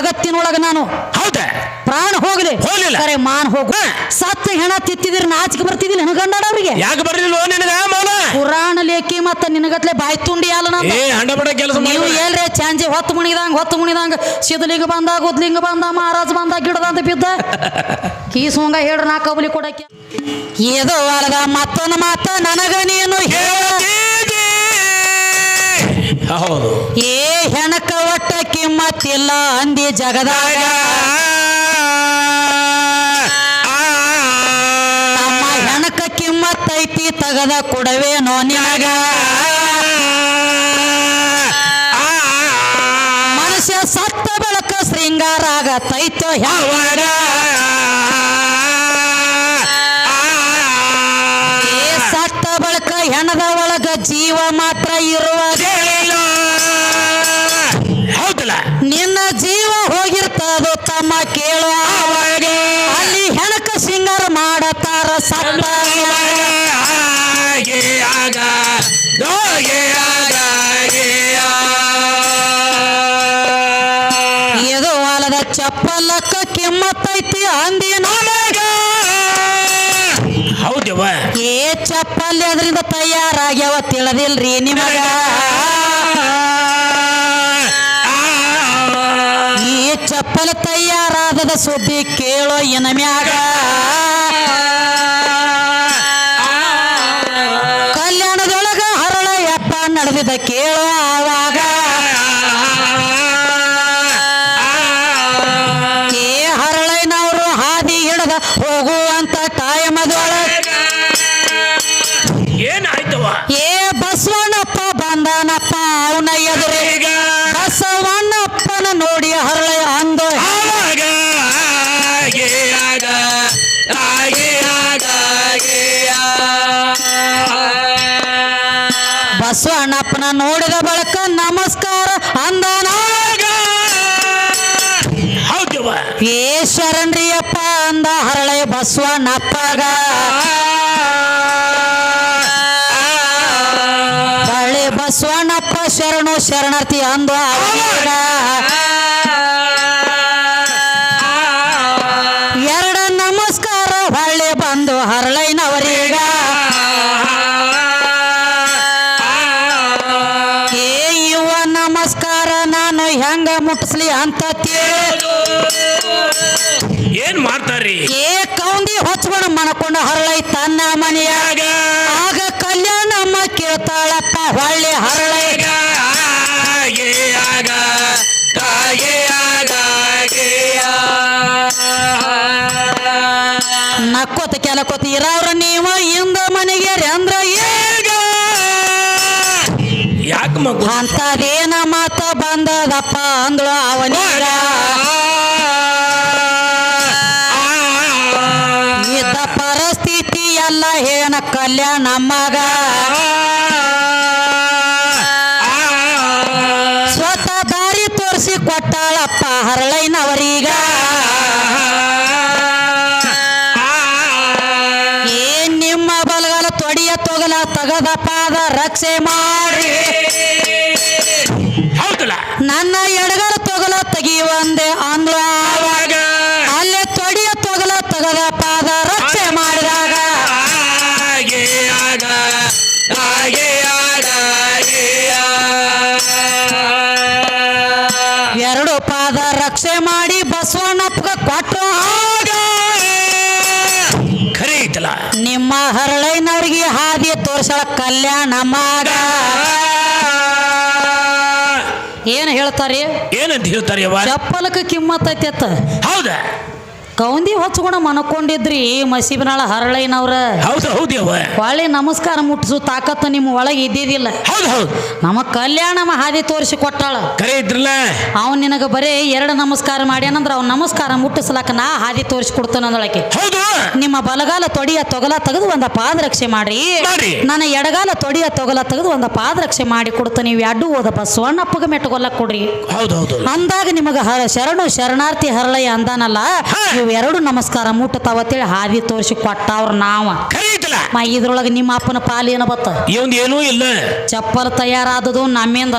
ಜಗತ್ತಿನೊಳಗ ನಾನು. ಹೌದಾ? ಪ್ರಾಣ ಹೋಗಲಿ. ಹೋಗ್ಲಿಲ್ಲ. ಅರೆ ಮಾನ್ ಹೋಗು. ಸತ್ತ ಹೆಣ ತಿತ್ತಿದ್ರೆ ನಾಚಿಕೆ ಬರ್ತಿದ್ದಿಲ್ಲ ಹೆಣಗಂಡಾಡ ಅವ್ರಿಗೆ. ಯಾಕೆ ಬರ್ಲಿಲ್ಲ ನಿನಗ ಮೌನ? ಪುರಾಣ ಲೇಖಿ ಮತ್ತ ನಿನಗತ್ಲೆ ಬಾಯಿ ತುಂಡಿ ಅಲ್ಲ ನಾನು ಏ ಕೆಲಸ ನೀವು ಎಲ್ರಿ ಚಾಂಜಿ ಹೊತ್ತು ಮುಣಿದಂಗ ಹೊತ್ತು ಮುಣಿದಂಗ ಸಿದ್ಧಲಿಂಗ ಬಂದ ಗುದ್ಲಿಂಗ ಬಂದ ಮಹಾರಾಜ ಬಂದ ಗಿಡದಂತ ಬಿದ್ದ. ಕೀಸೋಂಗ ಹೇಳ್ರ ನಾ ಕಬಲಿ ಕೊಡಕ್ಕೆ. ಏದೋ ಅಲ್ಲದ ಮತ್ತೊಂದು ಮಾತ ನನಗ ನೀನು ಹೇಳ ಹೌದು ಏ ಹೆಣಕ ಒಟ್ಟ ಕಿಮ್ಮತ್ತಿಲ್ಲ ಅಂದಿ ಜಗದಾಗ. ನಮ್ಮ ಹೆಣಕ ಕಿಮ್ಮತ್ತೈತಿ ತಗದ ಕೊಡವೇನೋ ನಿನಗ. ಮನುಷ್ಯ ಸತ್ತ ಬೆಳಕ ಶೃಂಗಾರ ಆಗತೈತೋ ಯಾವಾಗ ಸತ್ತ ಬಳಕ ಹೆಣದ ಒಳಗ ಜೀವ ಮಾತ್ರ ಇರುವಾಗ. ಚಪ್ಪಲಕ್ಕ ಕಿಮ್ಮತ್ತೈತಿ ಅಂದಿ ನನಗ ಹೌದವ್ವ ಏ ಚಪ್ಪಲಿ ಅದರಿಂದ ತಯಾರಾಗ್ಯಾವ ತಿಳದಿಲ್ರಿ ನಿಮಗ. ಈ ಚಪ್ಪಲ ತಯಾರಾದದ ಸುದ್ದಿ ಕೇಳೋ ಮ್ಯಾಗ. ಕಲ್ಯಾಣದೊಳಗ ಹರಳ ಯಪ್ಪ ನಡೆದಿದ್ದ ಕೇಳೋ ಆವಾಗ. ಹೋಗುವಂತ ಮದುವಳ. ಏನಾಯ್ತವ ಏ ಬಸವಣ್ಣಪ್ಪ ಬಂದನಪ್ಪ ಅವನ ಎದುರು. ಈಗ? ಬಸವಣ್ಣಪ್ಪನ ನೋಡಿ ಹರಳ ಅಂದ. ಬಸವಣ್ಣಪ್ಪನ ನೋಡಿದ ಬಳಕ ನಮಸ್ಕಾರ ಹೌದವ್ವ ಏ ಶರಣ್ರಿಯಪ್ಪ ಅಂದ ಹರಳೆ ಬಸವಣ್ಣಪ್ಪಗ ಹಳೆ ಬಸವಣ್ಣಪ್ಪ ಶರಣು ಶರಣಾರ್ಥಿ ಅಂದು ಅವಾಗ ಎರಡ ನಮಸ್ಕಾರ ಹಳ್ಳಿ ಬಂದು ಹರಳೈನವರೀಗ. ಏ ಇವ ನಮಸ್ಕಾರ ನಾನು ಹೆಂಗ ಮುಟ್ಟಿಸ್ಲಿ ಅಂತ ತಿಳಿ ಕೌಂಡಿ ಏ ಮನಕೊಂಡು ಹೊಚ್ಕೊಂಡು ಮಣಕೊಂಡ ಹರಳೈ ತನ್ನ ಮನೆಯಾಗ. ಆಗ ಕಲ್ಯಾಣಮ್ಮ ಕೇಳ್ತಾಳಪ್ಪ ಹೊಳ್ಳಿ ಹರಳೈಗ ಹಾಗೆ ಆಗ ಹಾಗೆ ಆಗ ನಕ್ಕೋತ ಕೆಲಕೋತ ಇರವ್ರ ನೀವ ಇಂದ ಮನೆಗೆ ಅಂದ್ರ ಏಗ ಯಾಕೆ ಮಗು? ಅಂತದೇನ ಹರಳೈನವರೀಗ ಏನ್ ನಿಮ್ಮ ಬಲಗಾಲ ತೊಡಿಯ ತೊಗಲ ತಗದ ಪಾದ ರಕ್ಷೆ ಮಾಡಿ ನನ್ನ ಎಡಗಲ ತೊಗಲ ತೆಗಿಯುವಂದೆ ಅಂದ್ಳು ಕಲ್ಯಾಣ ಮಾಡ. ಏನು ಹೇಳ್ತಾರೆ? ಏನಂತ ಹೇಳ್ತಾರೆ ಚಪ್ಪಲಕ್ಕೆ ಕಿಮ್ಮತ್ ಅತ್ತ. ಹೌದಾ? ಕೌಂದಿ ಹೊಚ್ಕೊಂಡ ಮನಕೊಂಡಿದ್ರಿ ಮಸೀಬನಾಳ ಹರಳೈನವ್ರ. ಹೌದು ಹೌದು ಹೊಳ್ಳಿ ನಮಸ್ಕಾರ ಮುಟ್ಟಿಸು ತಾಕತ್ತು ನಿಮ್ಮ ಒಳಗೆ ಇದ್ದಿದ್ದಿಲ್ಲ. ಹೌದು ಹೌದು. ನಮ್ಮ ಕಲ್ಯಾಣ ಹಾದಿ ತೋರಿಸಿ ಕೊಟ್ಟಾಳ. ಕರೆ ಇದ್ರಲ್ಲ. ಅವ್ನು ನಿನಗೆ ಬರೀ ಎರಡು ನಮಸ್ಕಾರ ಮಾಡ್ಯಾನಂದ್ರ ಅವ್ನ ನಮಸ್ಕಾರ ಮುಟ್ಟಿಸ್ಲಾಕ ನಾ ಹಾದಿ ತೋರಿಸಿ ಕೊಡ್ತಾನ ಅಂದಳಕ್ಕೆ. ಹೌದು. ನಿಮ್ಮ ಬಲಗಾಲ ತೊಡಿಯ ತೊಗಲ ತೆಗೆದು ಒಂದ ಪಾದರಕ್ಷೆ ಮಾಡ್ರಿ. ಮಾಡ್ರಿ. ನನ್ನ ಎಡಗಾಲ ತೊಡಿಯ ತೊಗಲ ತೆಗೆದು ಒಂದ ಪಾದರಕ್ಷೆ ಮಾಡಿ ಕೊಡ್ತಾನೆ ನೀವು ಎರಡು ಓದ ಬಸವಣ್ಣಪ್ಪಗ ಮೆಟ್ಟಗೊಲ್ಲ ಕೊಡ್ರಿ. ಹೌದು ಹೌದು. ಅಂದಾಗ ನಿಮಗ ಹರ ಶರಣು ಶರಣಾರ್ಥಿ ಹರಳಯ್ಯ ಅಂದಾನಲ್ಲ ಹಾ. ಎರಡು ನಮಸ್ಕಾರ ಮುಟ್ಟತಾವತ್ತೇಳಿ ಹಾದಿ ತೋರಿಸಿ ಕೊಟ್ಟವ್ರ ನಾವ. ಮ ಇದ್ರೊಳಗೆ ನಿಮ್ಮ ಅಪ್ಪನ ಪಾಲೇನ ಏನ ಬತ್ತ? ಇವಂದ್ ಏನೂ ಇಲ್ಲ. ಚಪ್ಪಲ್ ತಯಾರಾದದು ನಮ್ಮಿಂದ.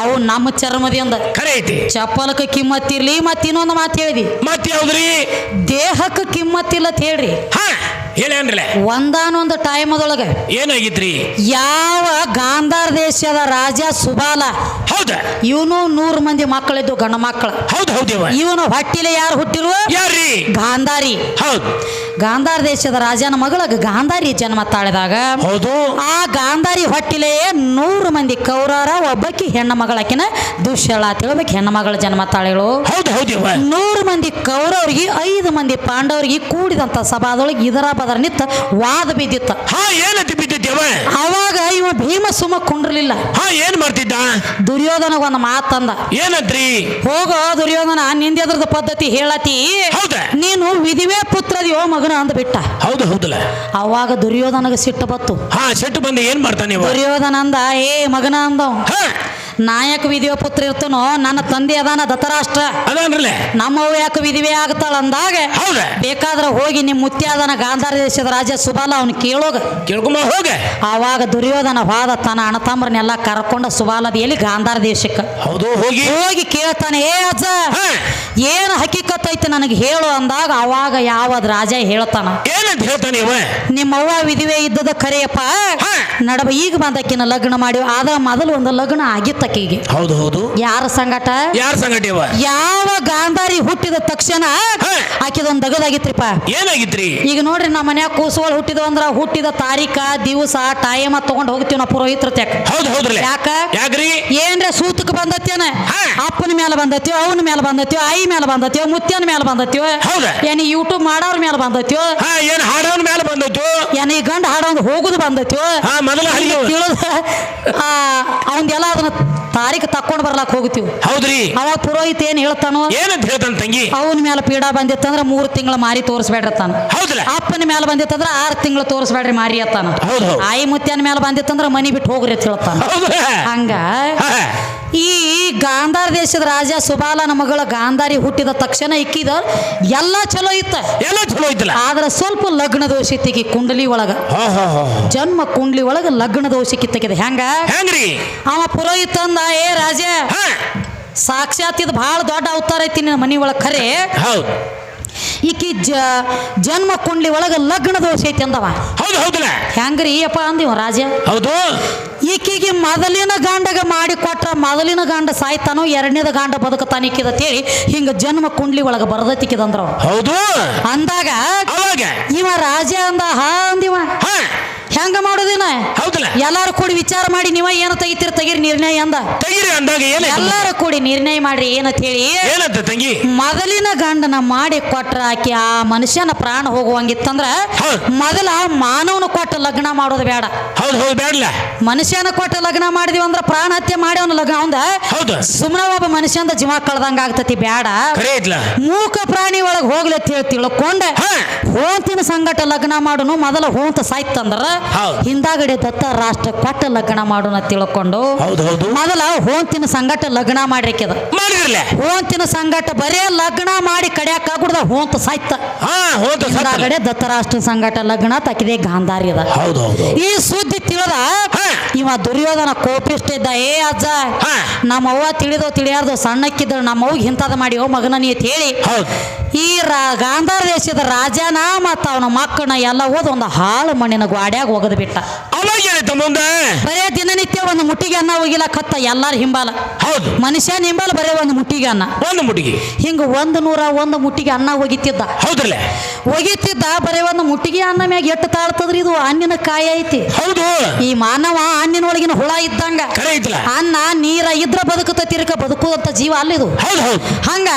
ಅವು ನಮ್ಮ ಚರ್ಮದಿಂದ. ಐತಿ ಚಪ್ಪಲಕ್ಕೆ ಕಿಮ್ಮತ್ತಿರ್ಲಿ ಮತ್ತ ಇನ್ನೊಂದು ಮಾತು ಹೇಳಿದಿ. ಮತ್ತೆ ಯಾವ್ದ್ರಿ? ದೇಹಕ್ಕೆ ಕಿಮ್ಮತ್ತಿಲ್ಲ ಅಂತ ಹೇಳ್ರಿ. ಹಾ ಹೇಳೇನ್ರಲ್ಲ ಒಂದಾನೊಂದು ಟೈಮದೊಳಗೆ ಏನಾಗಿತ್ರಿ? ಯಾವ ಗಾಂಧಾರ ದೇಶದ ರಾಜ ಸುಬಾಲ. ಹೌದು? ಇವನು ನೂರು ಮಂದಿ ಮಕ್ಕಳಿದ್ದು ಗಂಡ ಮಕ್ಕಳು. ಹೌದು ಹೌದು ಇವನು ಹೊಟ್ಟಿಲೆ ಯಾರು ಹುಟ್ಟಿರುವ ಗಾಂಧಾರಿ. ಹೌದ್. ಗಾಂಧಾರ ದೇಶದ ರಾಜನ ಮಗಳ ಗಾಂಧಾರಿ ಜನ್ಮ ತಾಳಿದಾಗ ಹೌದು. ಆ ಗಾಂಧಾರಿ ಹೊಟ್ಟಿಲೆ ನೂರು ಮಂದಿ ಕೌರವರ ಒಬ್ಬಕ್ಕಿ ಹೆಣ್ಣು ಮಗಳಕಿನ ದುಶ್ಯಳ ಅಂತ ಹೇಳ್ಬೇಕು. ಹೆಣ್ಣು ಮಗಳ ಜನ್ಮ ತಾಳಿಗಳು. ನೂರು ಮಂದಿ ಕೌರವರಿಗೆ ಐದು ಮಂದಿ ಪಾಂಡವರಿಗೆ ಕೂಡಿದಂತ ಸಭಾದೊಳಗೆ ಇದರ ಬದರ ನಿತ್ತ ವಾದ ಬಿದ್ದಿತ್ತ. ಅವಾಗ ಇವ ಭೀಮ ಸುಮ ಕುಂಡ್ರಲಿಲ್ಲ. ಹಾ ಏನ್ ಮಾಡ್ತಿದ್ದ? ದುರ್ಯೋಧನ ಒಂದು ಮಾತಂದ ಏನದ್ರಿ? ಹೋಗೋ ದುರ್ಯೋಧನ ನಿಂದೆದ್ರದ ಪದ್ಧತಿ ಹೇಳತಿ. ಹೌದ. ನೀನು ವಿಧಿವೇ ಪುತ್ರದಿಯೋ ಮಗನ ಅಂದ ಬಿಟ್ಟ. ಹೌದು ಹೌದಲ್ಲ? ಅವಾಗ ದುರ್ಯೋಧನಗೆ ಸಿಟ್ಟು ಬತ್ತು ಹಾ ಸಿಟ್ಟು ಬಂದು ಏನ್ ಮಾಡ್ತಾನೆ ದುರ್ಯೋಧನ ಅಂದ ಏ ಮಗನ ಅಂದವ್ ನಾಯಕ ವಿಧಿವ ಪುತ್ರ ಇರ್ತನೋ ನನ್ನ ತಂದೆ ಅದಾನ ದತರಾಷ್ಟ್ರ ಅದನ್ರಲ್ಲ? ನಮ್ಮವ್ವ ಯಾಕೆ ವಿಧಿವೆ ಆಗ್ತಾಳ ಅಂದಾಗ ಹೌದ? ಬೇಕಾದ್ರೆ ಹೋಗಿ ನಿಮ್ಮ ಮುತ್ಯಾದನ ಗಾಂಧಾರ ದೇಶದ ರಾಜ ಸುಬಾಲ ಅವನು ಕೇಳೋಗ. ಕೇಳ್ಕೊಂಬ ಹೋಗ. ಆವಾಗ ದುರ್ಯೋಧನ ವಾದ ತನ್ನ ಅಣ್ಣ ತಮ್ಮರನ್ನೆಲ್ಲ ಕರ್ಕೊಂಡ ಸುಬಾಲದ ಎಲ್ಲಿ ಗಾಂಧಾರ ದೇಶಕ್ಕೆ. ಹೌದು ಹೋಗಿ. ಹೋಗಿ ಕೇಳ್ತಾನೆ ಏ ಅಜ್ಜ ಏನು ಹಕೀಕತ್ ಐತಿ ನನಗೆ ಹೇಳು ಅಂದಾಗ ಅವಾಗ ಯಾವ ರಾಜ ಹೇಳ್ತಾನ. ಏನಂತ ಹೇಳ್ತಾನೆ ಇವ? ನಿಮ್ಮವ್ವ ವಿಧಿವೆ ಇದ್ದದ ಕರೆಯಪ್ಪ. ನಡಬ ಈಗ ಬಂದಕ್ಕಿನ ಲಗ್ನ ಮಾಡಿ ಆದ ಮೊದಲು ಒಂದು ಲಗ್ನ ಆಗಿತ್ತಕ್ಕಿಗೆ ಹೌದು ಹೌದು. ಯಾರ ಸಂಗಟ? ಯಾರ ಸಂಗಟ ಇವ ಯಾವ ಗಾಂಧಾರಿ ಹುಟ್ಟಿದ ತಕ್ಷಣ. ಆಕಿದೊಂದು ದಗದಾಗಿತ್ರಿಪ್ಪ. ಏನಾಗಿತ್ರಿ? ಈಗ ನೋಡ್ರಿ ನಮ್ಮ ಮನ್ಯಾಗ ಕೂಸುಗಳು ಹುಟ್ಟಿದ್ವು ಅಂದ್ರ ಹುಟ್ಟಿದ ತಾರೀಕ ದಿವಸ ಟೈಮ್ ತಗೊಂಡ್ ಹೋಗ್ತೀವಿ ನಾವು ಪುರೋಹಿತ್ರ ತ್ಯಾಕ ಹೌದು ಹೌದ್ರಿ ಯಾಕ? ಯಾಕ್ರಿ? ಏನ್ರ ಸೂತಕ್ ಬಂದತ್ತೇನ ಅಪ್ಪನ ಮೇಲೆ ಬಂದತ್ಯೋ ಅವನ ಮೇಲೆ ಬಂದತ್ಯೋ ಐ ಮೇಲೆ ಬಂದತ್ಯೋ ಮುತ್ಯನ ಮೇಲೆ ಬಂದತ್ಯೋ? ಏನ್ ಯೂಟ್ಯೂಬ್ ಮಾಡೋರ್ ಮೇಲೆ ಬಂದತ್ಯೋ? ಏನ್ ಹಾಡೋನ್ ಮೇಲೆ ಬಂದತ್ಯೋ? ಏನ್ ಈ ಗಂಡ ಹಾಡೋಂದು ಹೋಗುದು ಬಂದತ್ಯೋ? ಅವನ್ ಮೊದಲ ತಿಳಿದ ಅವಂದೆಲ್ಲ ಅದನ್ನ ತಾರೀಖ್ ತಕ್ಕೊಂಡ್ ಬರ್ಲಾಕ್ ಹೋಗ್ತೀವಿ. ಹೌದ್ರಿ. ಅವಾಗ ಪುರೋಹಿತ ಏನ್ ಹೇಳ್ತಾನೋ? ಏನಂತ ಹೇಳ್ತಾನ ತಂಗಿ? ಅವನ ಮೇಲೆ ಪೀಡಾ ಬಂದಿತ್ತಂದ್ರ ಮೂರು ತಿಂಗಳ ಮಾರಿ ತೋರಿಸ್ಬೇಡ್ರಿ ತಾನ. ಹೌದಲ್ಲ ಅಪ್ಪನ ಮೇಲೆ ಬಂದಿತ್ತಂದ್ರ ಆರು ತಿಂಗಳು ತೋರಿಸ್ಬೇಡ್ರಿ ಮಾರಿ ಅತ್ತಾನ. ಆಯಿ ಮುತ್ಯನ ಮೇಲೆ ಬಂದಿತ್ತಂದ್ರ ಮನಿ ಬಿಟ್ಟು ಹೋಗ್ರಿ ಅಂತ ಹೇಳ್ತಾನ. ಹಂಗ? ಈ ಗಾಂಧಾರ ದೇಶದ ರಾಜ ಸುಬಾಲನ ಮಗಳ ಗಾಂಧಾರಿ ಹುಟ್ಟಿದ ತಕ್ಷಣ ಇಕ್ಕಿದ ಎಲ್ಲ ಚಲೋ ಇತ್ತ. ಎಲ್ಲ ಚಲೋ ಇತ್ತಲ್ಲ ಆದ್ರೆ ಸ್ವಲ್ಪ ಲಗ್ನ ದೋಷ ಇತ್ತಿಗೆ ಕುಂಡಲಿ ಒಳಗ. ಜನ್ಮ ಕುಂಡ್ಲಿ ಒಳಗ ಲಗ್ನ ದೋಷಕ್ಕೆ ತೆಗೆದ ಹೆಂಗ? ಹೆಂಗ್ರಿ? ಅವ ಪುರೋಹಿತ ಅಂದ ಏ ರಾಜ ಸಾಕ್ಷಾತ್ ಇದು ಬಹಳ ದೊಡ್ಡ ಅವತಾರ ಐತಿ ನಿನ್ನ ಮನಿ ಒಳಗ ಖರೆ. ಹೌದ್. ಈಕಿ ಜ ಜನ್ಮ ಕುಂಡ್ಲಿ ಒಳಗ ಲಗ್ನ ದೋಷ ಐತಿ ಅಂದವ. ಹೌದು ಹೌದಲ್ಲ? ಹೆಂಗ್ರಿ ಅಪ್ಪ ಅಂದಿವ ರಾಜ? ಹೌದು. ಈಕಿಗೆ ಮೊದಲಿನ ಗಾಂಡಗ ಮಾಡಿ ಕೊಟ್ರ ಮೊದಲಿನ ಗಾಂಡ ಸಾಯ್ತಾನೋ ಎರಡನೇದ ಗಾಂಡ ಬದುಕತಾನ ಇಕ್ಕಿದತೇಳಿ ಹಿಂಗ ಜನ್ಮ ಕುಂಡ್ಲಿ ಒಳಗ ಬರದತ್ತಿಕ್ಕಿದಂದ್ರ ಹೌದು. ಅಂದಾಗ ಇವ ರಾಜ ಅಂದ ಹಾ ಅಂದಿವ. ಹೆಂಗ ಮಾಡೋದಿನ? ಹೌದಲ್ಲ? ಎಲ್ಲಾರು ಕೂಡಿ ವಿಚಾರ ಮಾಡಿ ನೀವ ಏನು ತೆಗಿತೀರ ತೆಗೀರಿ ನಿರ್ಣಯ ಅಂದ. ತೆಗಿರಿ ಅಂದಾಗ ಏನ ಎಲ್ಲಾರು ಕೂಡಿ ನಿರ್ಣಯ ಮಾಡ್ರಿ ಏನಂತ ಹೇಳಿ? ಏನಂತ ತಂಗಿ? ಮೊದಲಿನ ಗಂಡನ ಮಾಡಿ ಕೊಟ್ರ ಆಕಿ ಆ ಮನುಷ್ಯನ ಪ್ರಾಣ ಹೋಗುವಂಗಿತ್ತಂದ್ರ. ಮೊದಲ ಮಾನವನ ಕೊಟ್ಟ ಲಗ್ನ ಮಾಡೋದು ಬೇಡ. ಹೌದು ಹೌದು ಬೇಡಲ್ಲ ಮನುಷ್ಯನ ಕೊಟ್ಟ ಲಗ್ನ ಮಾಡಿದಿವಿ ಅಂದ್ರ ಪ್ರಾಣ ಹತ್ಯೆ ಮಾಡಿ ಅವನ ಲಗ್ನ ಅವಂದ. ಹೌದು. ಸುಮ್ಮನೆ ಒಬ್ಬ ಮನುಷ್ಯಂದ ಜೀವ ಕಳ್ದಂಗ ಆಗ್ತತಿ ಬೇಡ ಐತ್ಲ ಮೂಕ ಪ್ರಾಣಿ ಒಳಗೆ ಹೋಗ್ಲಿ ಅಂತ ಹೇಳಿ ತಿಳ್ಕೊಂಡ. ಹೋಂತಿನ ಸಂಗಟ ಲಗ್ನ ಮಾಡುನು ಮೊದಲ ಹೋಂತ ಸಾಯ್ತಂದ್ರ ಹೌದ್. ಹಿಂದಾಗಡೆ ದತ್ತ ರಾಷ್ಟ್ರ ಕೊಟ್ಟ ಲಗ್ನ ಮಾಡುನ ತಿಳ್ಕೊಂಡು ಮೊದಲ ಹೋಂತಿನ ಸಂಗಟ ಲಗ್ನ ಮಾಡಿದ್ರಲ್ಲ ಹೋಂತಿನ ಸಂಗಟ ಬರೇ ಲಗ್ನ ಮಾಡಿ ಕಡ್ಯಾಕ ಆಗ್ಬಿಡ್ದ ಹೋಂತ ಸಾಯ್ತ. ಹಿಂದಾಗಡೆ ದತ್ತರಾಷ್ಟ್ರ ಸಂಗಟ ಲಗ್ನ ತಕ್ಕಿದೆ ಗಾಂಧಾರಿ ಅದ ಈ ಸುದ್ದಿ ತಿಳಿದ. ಇವ ದುರ್ಯೋಧನ ಕೋಪಿಷ್ಟಿದ್ದ ಏ ಅಜ್ಜ. ನಮ್ಮವ್ವ ತಿಳಿದೋ ತಿಳಿಯಾರ್ದು ಸಣ್ಣಕ್ಕಿದ್ರು ನಮ್ಮವ್ಗೆ ಇಂಥದ್ದು ಮಾಡಿ ಓ ಮಗನ ನೀ ಹೇಳಿ ಈ ರಾ ಗಾಂಧಾರ ದೇಶದ ರಾಜನ ಮತ್ತು ಅವನ ಮಕ್ಕಳನ್ನ ಎಲ್ಲ ಓದ್ ಒಂದು ಹಾಳು ಮಣ್ಣಿನ ಗ್ವಾಡ್ಯಾಗ ಒಗದು ಬಿಟ್ಟ. ಮುಂದೆ? ಬರೇ ದಿನನಿತ್ಯ ಒಂದು ಮುಟ್ಟಿಗೆ ಅನ್ನ ಹೋಗಿಲ್ಲ ಕತ್ತ ಎಲ್ಲಾರು ಹಿಂಬಾಲ. ಹೌದು. ಮನುಷ್ಯನ ಹಿಂಬಾಲ ಬರೇ ಒಂದು ಮುಟ್ಟಿಗೆ ಅನ್ನ. ಒಂದು ಮುಟ್ಟಿಗೆ. ಹಿಂಗ ಒಂದು ನೂರ ಒಂದು ಮುಟ್ಟಿಗೆ ಅನ್ನ ಹೋಗಿತ್ತಿದ್ದ. ಹೌದ್ರಲ್ಲ? ಒಗಿತಿದ್ದ ಬರೇ ಒಂದು ಮುಟ್ಟಿಗೆ ಅನ್ನ ಮ್ಯಾಗ ಎಟ್ಟು ತಾಳ್ತದ್ರಿ ಇದು? ಅನ್ನಿನ ಕಾಯಿ ಐತಿ. ಹೌದು. ಈ ಮಾನವ ಅನ್ನಿನೊಳಗಿನ ಹುಳ ಇದ್ದಂಗ. ಅನ್ನ ನೀರ ಇದ್ರ ಬದುಕುತ್ತ ತಿರ್ಕ ಬದುಕುವಂತ ಜೀವ ಅಲ್ಲಿದು. ಹೌದು ಹೌದು. ಹಂಗ.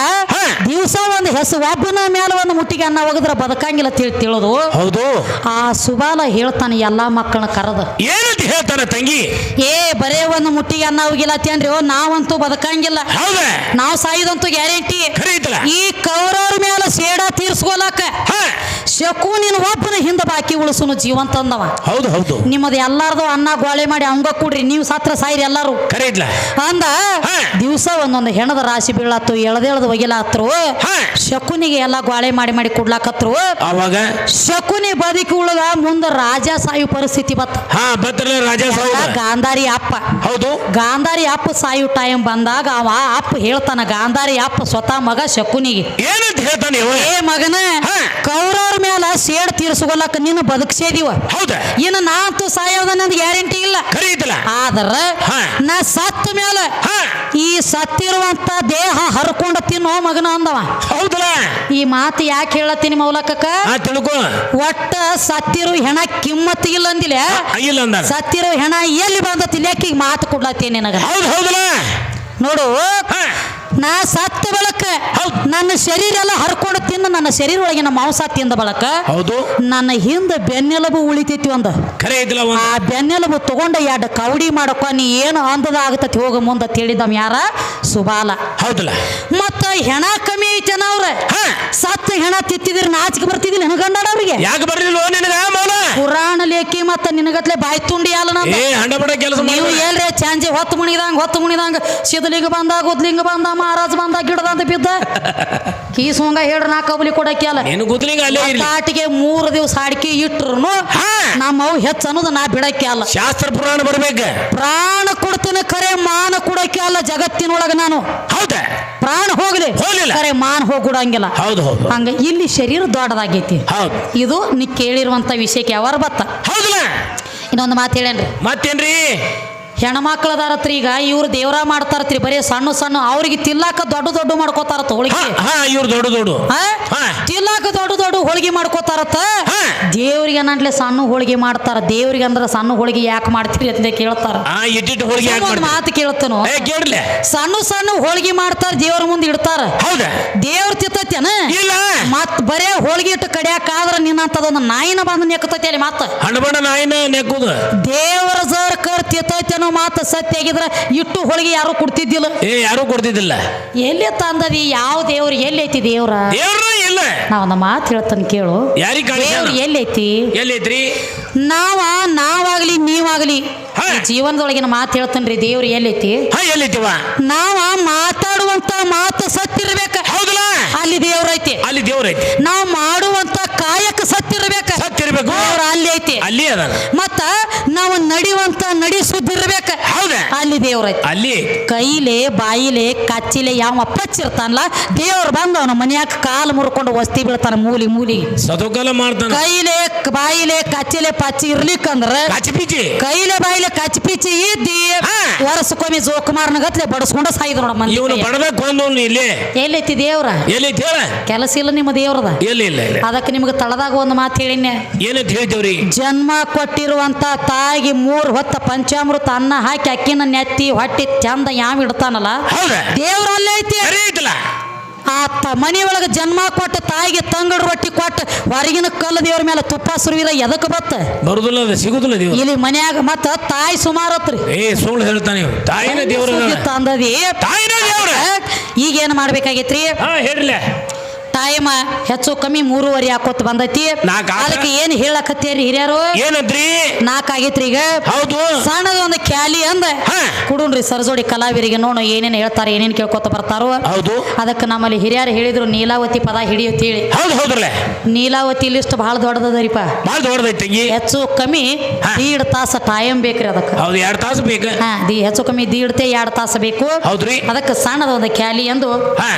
ದಿವಸ ಒಂದು ಹೆಸರು ಒಬ್ಬನ ಮೇಲೆ ಒಂದು ಮುಟ್ಟಿಗೆ ಅನ್ನ ಒಗದ್ರ ಬದುಕಂಗಿಲ್ಲ ತಿಳಿ ತಿಳಿದು. ಹೌದು. ಆ ಸುಬಾಲ ಹೇಳ್ತಾನೆ ಎಲ್ಲಾ ಮಕ್ಕಳನ್ನ ಕರೆದ. ಏನಂತ ಹೇಳ್ತಾನ ತಂಗಿ? ಏ ಬರೇ ಒಂದು ಮುಟ್ಟಿಗೆ ಅನ್ನ ಹೋಗಿಲ್ಲತ್ತೇನ್ರಿ ಓ ನಾವಂತೂ ಬದುಕಂಗಿಲ್ಲ. ನಾವು ಸಾಯಿದಂತೂ ಗ್ಯಾರಂಟಿ. ಈ ಕೌರವ್ರ ಹಾ! ಶಕುನಿನ ಒಬ್ಬನ ಹಿಂದ ಬಾಕಿ ಉಳಿಸುನು ಜೀವಂತ ಅಂದವ. ಹೌದು ಹೌದು. ನಿಮ್ಮದು ಎಲ್ಲಾರ್ದು ಅನ್ನ ಗೋಳೆ ಮಾಡಿ ಅವಂಗ ಕೂಡ್ರಿ ನೀವು ಸತ್ರ ಸಾಯಿರಿ ಎಲ್ಲಾರು. ಅಂದ. ದಿವಸ ಒಂದೊಂದು ಹೆಣದ ರಾಶಿ ಬೀಳತ್ತು ಎಳದೇಳದ ಒಗಿಲಾತ್ರು. ಶಕುನಿಗೆ ಎಲ್ಲ ಗೋಳೆ ಮಾಡಿ ಮಾಡಿ ಕೊಡ್ಲಾಕತ್ರು. ಅವಾಗ ಶಕುನಿ ಬದುಕಿ ಉಳಗ ಮುಂದ ರಾಜ ಸಾಯು ಪರಿಸ್ಥಿತಿ ಬತ್ತ. ಗಾಂಧಾರಿ ಅಪ್ಪ. ಹೌದು. ಗಾಂಧಾರಿ ಅಪ್ಪ ಸಾಯು ಟೈಮ್ ಬಂದಾಗ ಅವ ಅಪ್ಪ ಹೇಳ್ತಾನ ಗಾಂಧಾರಿ ಅಪ್ಪ ಸ್ವತಃ ಮಗ ಶಕುನಿಗೆ. ಏನಂತ ಹೇಳ್ತಾನೆ ಏ ಮಗನ. ಕೌರವ್ರ ಮೇಲೆ ಸೇಡ್ ತೀರ್ಸ್ಕೊಳಕ್ ನೀನು ಬದುಕ್ಸೇದಿವ. ಹೌದಾ. ಇನ್ನು ನಾತು ಸಾಯೋದ ನಂದು ಗ್ಯಾರಂಟಿ ಇಲ್ಲ. ಆದ್ರ ಹಾ. ನಾ ಸತ್ತ ಮೇಲೆ ಹಾ. ಈ ಸತ್ತಿರುವಂತ ದೇಹ ಹರ್ಕೊಂಡ ತಿನ್ನೋ ಮಗನ ಅಂದವ. ಹೌದಲ್ಲ. ಈ ಮಾತು ಯಾಕೆ ಹೇಳತ್ತೀನಿ ಮೌಲಕಕ್ಕ ತಿಳ್ಕೊ. ಒಟ್ಟ ಸತ್ತಿರು ಹೆಣ ಕಿಮ್ಮತ್ ಇಲ್ಲ ಅಂದಿಲ್ಲ. ಇಲ್ಲ ಸತ್ತಿರೋ ಹೆಣ ಎಲ್ಲಿ ಬಂದ ಈಗ ಮಾತು ಕೊಡ್ಲತ್ತೀನಿ ನಿನಗ? ಹೌದು ಹೌದಲ್ಲ. ನೋಡು. ನಾ ಸತ್ತ ಬಳಕ. ನನ್ನ ಶರೀರ ಎಲ್ಲ ಹರ್ಕೊಂಡು ತಿಂದು ನನ್ನ ಶರೀರ ಒಳಗಿನ ಮಾಂಸ ತಿಂದ ಬಳಕ ಹೌದು. ನನ್ನ ಹಿಂದೆ ಬೆನ್ನೆಲುಬು ಉಳಿತೈತಿ ಒಂದು. ಖರೆ ಇದಿಲ್ಲ ಆ ಬೆನ್ನೆಲುಬು ತಗೊಂಡ ಎರಡು ಕವಡಿ ಮಾಡಕ್ಕ ನೀ ಏನು ಅಂದದ ಆಗತತಿ ಹೋಗ ಮುಂದ ತಿಳಿದಮ್ ಯಾರ? ಸುಬಾಲ. ಹೌದಲ್ಲ. ಮತ್ತ ಹೆಣ ಕಮ್ಮಿ ಐತೆ ಅವ್ರ. ಹಾ. ಸತ್ತ ಹೆಣ ತಿತ್ತಿದ್ರೆ ನಾಚಿಕೆ ಬರ್ತಿದಿಲ್ಲ ಗಂಡ ಅವ್ರಿಗೆ. ಯಾಕೆ ಬರಲಿಲ್ಲ ನಿನಗ ಮೌನ? ಪುರಾಣ ಲೇಖಿ ಮತ್ತ ನಿನಗತ್ಲೆ ಬಾಯಿ ತುಂಡಿ ಅಲ್ಲ ಏ ಕೆಲಸ ನೀವು ಏನ್ರಿ ಚಾಂಜಿ ಹೊತ್ತು ಮುಣಿದಂಗ ಹೊತ್ತು ಮುಣಿದಂಗ ಸಿದ್ಲಿಂಗ ಬಂದ ಗುದ್ಲಿಂಗ ಬಂದ ಮಹಾರಾಜ ಬಂದ ಗಿಡದಂತ ಬಿದ್ದ. ಕೀಸೋಂಗ ಹೇಳ್ರ ನಾ ಕಬಲಿ ಕೊಡಕ್ಕೆ ಅಲ್ಲ. ನೀನು ಗುದ್ಲಿಂಗ ಅಲ್ಲೇ ಇರ್ಲಿ. ತಾಟಿಗೆ ಮೂರು ದಿವಸ ಅಡಿಕೆ ಇಟ್ರು ನಮ್ಮ ಅವು ಹೆಚ್ಚ ಅನ್ನೋದು ನಾ ಬಿಡಕ್ಕೆ ಅಲ್ಲ. ಶಾಸ್ತ್ರ ಪುರಾಣ ಬರ್ಬೇಕ. ಪ್ರಾಣ ಕೊಡ್ತೀನಿ ಕರೆ ಮಾನ ಕೊಡಕ್ಕೆ ಅಲ್ಲ ಜಗತ್ತಿನೊಳಗ ನಾನು. ಹೌದಾ? ಪ್ರಾಣ ಹೋಗ್ಲಿ. ಕರೆ ಮಾನ ಹೋಗ್ಬಿಡಂಗಿಲ್ಲ. ಹೌದು ಹೌದು. ಹಂಗ ಇಲ್ಲಿ ಶರೀರ ದೊಡ್ಡದಾಗೈತಿ. ಹೌದು. ಇದು ನೀ ಕೇಳಿರುವಂತ ವಿಷಯಕ್ಕೆ ಯಾವಾರ ಬತ್ತ. ಹೌದಲ್ಲ. ಇನ್ನೊಂದು ಮಾತು ಹೇಳೇನ್ರಿ? ಮತ್ತೇನ್ರಿ? ಹೆಣ್ಮಕ್ಳದಾರತ್ರಿ ಈಗ ಇವ್ರು ದೇವ್ರ ಮಾಡ್ತಾರತ್ರಿ ಬರೀ ಸಣ್ಣ ಸಣ್ಣ ಅವ್ರಿಗೆ ತಿಲ್ಲಾಕ ದೊಡ್ಡ ದೊಡ್ಡ ಮಾಡ್ಕೋತಾರತ್ತ ಹೋಳಿಗೆ. ಇವ್ರು ದೊಡ್ಡ ದೊಡ್ಡ. ತಿಲ್ಲಾಕ ದೊಡ್ಡ ದೊಡ್ಡ ಹೋಳಿಗೆ ಮಾಡ್ಕೋತಾರತ್ತ. ದೇವ್ರಿಗೆ ಅನ್ನಟ್ಲೆ ಸಣ್ಣ ಹೋಳಿಗೆ ಮಾಡ್ತಾರ ದೇವ್ರಿಗೆ ಅಂದ್ರ ಸಣ್ಣ ಹೋಳಿಗೆ ಯಾಕೆ ಮಾಡ್ತೀರಿ ಅಂತ ಕೇಳ್ತಾರ. ಮಾತು ಕೇಳ್ತಾನು. ಸಣ್ಣ ಸಣ್ಣ ಹೋಳಿಗೆ ಮಾಡ್ತಾರ ದೇವ್ರ ಮುಂದೆ ಇಡ್ತಾರ. ಹೌದಾ? ದೇವ್ರ ತಿತ್ತೈತೇನ? ಇಲ್ಲ. ಮತ್ ಬರೇ ಹೋಳಿಗೆ ಇಟ್ಟು ಕಡಿಯಾಕಾದ್ರ ನಿನ್ನಂತದೊಂದು ನಾಯಿನ ಬಂದು ನೆಕ್ಕತೈತಿ ಅಲ್ಲಿ ಮತ್ತ. ನಾಯಿನ ನೆಕ್ಕುದು. ದೇವರ ಜರ್ ಕರ್ ತಿತ್ತೈತೇನೋ ಮಾತು ಸತ್ಯ ಆಗಿದ್ರೆ ಇಟ್ಟು ಹೋಳಿಗೆ ಯಾರು ಕೊಡ್ತಿದ್ದಿಲ್ಲ. ಏ ಯಾರು ಕೊಡ್ತಿದ್ದಿಲ್ಲ. ಎಲ್ಲಿ ತಂದದಿ ಯಾವ ದೇವ್ರು? ಎಲ್ಲಿ ಐತಿ ದೇವ್ರ? ದೇವ್ರ ಇಲ್ಲ. ನಾವು ನಮ್ಮ ಮಾತು ಹೇಳ್ತಾನೆ ಕೇಳು. ಯಾರಿಗೆ ದೇವ್ರು ಎಲ್ಲೈತಿ ಎಲ್ಲಿ ಐತಿ? ಎಲ್ಲೈತ್ರಿ ನಾವ ನಾವಾಗ್ಲಿ ನೀವಾಗ್ಲಿ. ಜೀವನದೊಳಗಿನ ಮಾತು ಹೇಳ್ತಾನ್ರಿ ದೇವ್ರು ಎಲ್ಲೈತಿ ಐತಿ? ನಾವ ಮಾತಾಡುವಂತ ಮಾತು ಸತ್ತಿರ್ಬೇಕ ಅಲ್ಲಿ ದೇವ್ರ ಐತಿ. ಅಲ್ಲಿ ದೇವ್ರ ಐತಿ. ನಾವು ಮಾಡುವಂತ ಕಾಯಕ ಸತ್ತಿರ್ಬೇಕ ಸತ್ತಿರ್ಬೇಕು ಅವ್ರ ಅಲ್ಲಿ ಐತಿ. ಅಲ್ಲಿ ಅದ. ಮತ್ತ ನಾವು ನಡಿವಂತ ನಡಿ ಸುದ್ದಿರ್ಬೇಕ ಹೌದಾ. ಅಲ್ಲಿ ದೇವ್ರ ಐತಿ. ಅಲ್ಲಿ. ಐತಿ. ಕೈಲೆ ಬಾಯಿಲೆ ಕಚ್ಚಿಲೆ ಯಾವ ಪಚ್ಚಿರ್ತಾನಲ್ಲ ದೇವ್ರ ಬಂದು ಅವನ ಮನ್ಯಾಗ ಕಾಲು ಮುರ್ಕೊಂಡು ವಸ್ತಿ ಬೀಳ್ತಾನ ಮೂಲಿ ಮೂಲಿ. ಸತೋಕಾಲ ಮಾಡ್ತಾನ. ಕೈಲೆ ಬಾಯಿಲೆ ಕಚ್ಚಿಲೆ ಪಚ್ಚಿ ಇರ್ಲಿಕ್ಕಂದ್ರ ಕಚ್ಪಿಚಿ ಪಿಚಿ. ಕೈಲೆ ಬಾಯಿಲೆ ಕಚ್ಪಿಚಿ ಇದ್ದಿ. ವರ್ಷಕ್ಕೊಮ್ಮೆ ಜೋಕುಮಾರ್ನ ಗತ್ಲೆ ಬಡಸ್ಕೊಂಡ ಸಾಯಿದ್ರು ಕೊಂದವನು ಇಲ್ಲಿ. ಎಲ್ಲೈತಿ ದೇವ್ರ? ಎಲ್ಲೈತಿ ಹೇಳ? ಕೆಲಸ ಇಲ್ಲ ನಿಮ್ಮ ದೇವ್ರದ. ಎಲ್ಲಿ ಇಲ್ಲ ಇಲ್ಲ. ಅದಕ್ಕೆ ನಿಮ್ಗೆ ತಳದಾಗ ಒಂದು ಮಾತು ಹೇಳಿನ ಏನಂತ ಹೇಳ್ತೇವ್ರಿ? ಜನ್ಮ ಕೊಟ್ಟಿರುವಂತ ತಾಯಿಗೆ ಮೂರು ಹೊತ್ತ ಪಂಚಾಮೃತ ಅನ್ನ ಹಾಕಿ ಅಕ್ಕಿನ ನೆತ್ತಿ ಹೊಟ್ಟಿ ಚಂದ ಯಾವ ಇಡ್ತಾನಲ್ಲ ದೇವ್ರಲ್ಲೇ ದೇವ್ರ ಅಲ್ಲೇ ಐತಿ ಆ ತ ಮನೆಯೊಳಗೆ ಜನ್ಮ ಕೊಟ್ಟ ತಾಯಿಗೆ ತಂಗಡ ರೊಟ್ಟಿ ಕೊಟ್ಟು ಹೊರಗಿನ ಕಲ್ಲು ದೇವ್ರ ಮೇಲೆ ತುಪ್ಪ ಸುರಿವಿಲ್ಲ ಎದಕ್ಕೆ ಬತ್ತ? ಬರುದಿಲ್ಲ ಅದು ಸಿಗುದಿಲ್ಲ ದೇವ್ರ. ಇಲ್ಲಿ ಮನ್ಯಾಗ ಮತ್ತ ತಾಯಿ ಸುಮಾರತ್ರಿ ಏ ಸುಳ್ಳು ಹೇಳ್ತಾನೆ ನೀವು. ತಾಯಿನ ದೇವ್ರ ತಂದದಿ. ತಾಯಿನ ದೇವ್ರ. ಏನು ಮಾಡ್ಬೇಕಾಗೈತ್ರಿ? ಹಾ ಟೈಮ್ ಹೆಚ್ಚು ಕಮ್ಮಿ ಮೂರುವರೆ ಹಾಕೋತ್ ಬಂದೈತಿ. ಆತ? ಅದಕ್ಕೆ ಏನ್ ಹೇಳಕತ್ತೇರಿ ಹಿರಿಯರು? ಏನಂದ್ರಿ? ನಾಕ್ ಆಗೈತ್ರಿ ಈಗ. ಹೌದು. ಸಣ್ಣದ ಒಂದು ಕ್ಯಾಲಿ ಅಂದ. ಹಾ. ಕುಡುನ್ರಿ ಸರಜೋಡಿ ಕಲಾವಿರಿಗೆ ನೋಡು ಏನೇನು ಹೇಳ್ತಾರೆ ಏನೇನ್ ಕೇಳ್ಕೊತ ಬರ್ತಾರೋ. ಹೌದು. ಅದಕ್ಕೆ ನಮ್ಮಲ್ಲಿ ಹಿರಿಯರು ಹೇಳಿದ್ರು ನೀಲಾವತಿ ಪದ ಹಿಡಿಯುತ್ತ ಹೇಳಿ ಹೌದು ಹೌದ್ರಲ್ಲ. ನೀಲಾವತಿ ಲಿಸ್ಟ್ ಬಹಳ ದೊಡ್ಡದರಿಪ ಬಹಳ ದೊಡ್ಡದೈತಿ ತಂಗಿ. ಹೆಚ್ಚು ಕಮ್ಮಿ ಹಾ. ದೀಡ್ ತಾಸ ಟೈಮ್ ಬೇಕ್ರಿ ಅದಕ್ಕೆ. ಹೌದು ಎರಡು ತಾಸು ಬೇಕು. ಹಾ ದಿ ಹೆಚ್ಚು ಕಮ್ಮಿ ದೀಡ್ತೆ ಎರಡು ತಾಸು ಬೇಕು. ಹೌದ್ರಿ. ಅದಕ್ಕೆ ಸಣ್ಣದ ಒಂದು ಕ್ಯಾಲಿ ಎಂದು ಹಾ.